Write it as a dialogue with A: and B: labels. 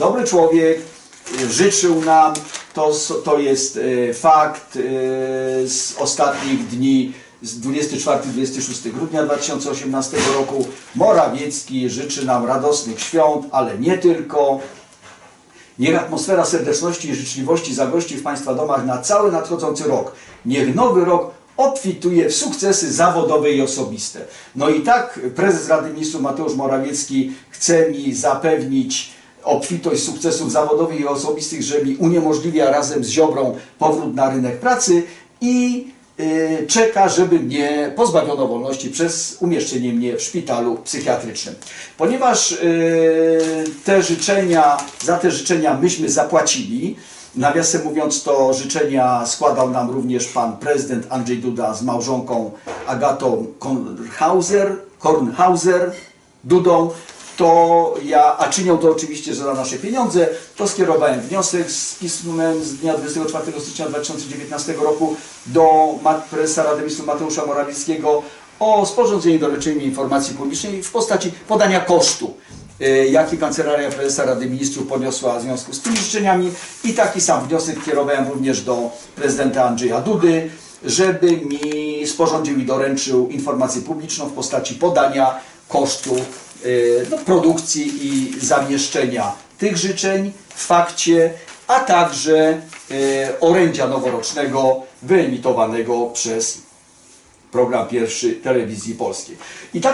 A: dobry człowiek, y, życzył nam, to, to jest y, fakt y, z ostatnich dni, z 24-26 grudnia 2018 roku. Morawiecki życzy nam radosnych świąt, ale nie tylko. Niech atmosfera serdeczności i życzliwości zagości w Państwa domach na cały nadchodzący rok. Niech nowy rok obfituje w sukcesy zawodowe i osobiste. No i tak prezes Rady Ministrów Mateusz Morawiecki chce mi zapewnić obfitość sukcesów zawodowych i osobistych, że mi uniemożliwia razem z Ziobrą powrót na rynek pracy i y, czeka, żeby mnie pozbawiono wolności przez umieszczenie mnie w szpitalu psychiatrycznym. Ponieważ y, te życzenia, za te życzenia myśmy zapłacili, nawiasem mówiąc to życzenia składał nam również pan prezydent Andrzej Duda z małżonką Agatą Kornhauser, Kornhauser Dudą, to ja, a czynią to oczywiście za nasze pieniądze, to skierowałem wniosek z pismem z dnia 24 stycznia 2019 roku do prezesa Rady Ministrów Mateusza Morawieckiego o sporządzenie doręczenia informacji publicznej w postaci podania kosztu, y, jaki Kancelaria Prezesa Rady Ministrów poniosła w związku z tymi życzeniami. I taki sam wniosek kierowałem również do prezydenta Andrzeja Dudy, żeby mi sporządził i doręczył informację publiczną w postaci podania kosztu no, produkcji i zamieszczenia tych życzeń w fakcie, a także y, orędzia noworocznego wyemitowanego przez program pierwszy telewizji polskiej. I tak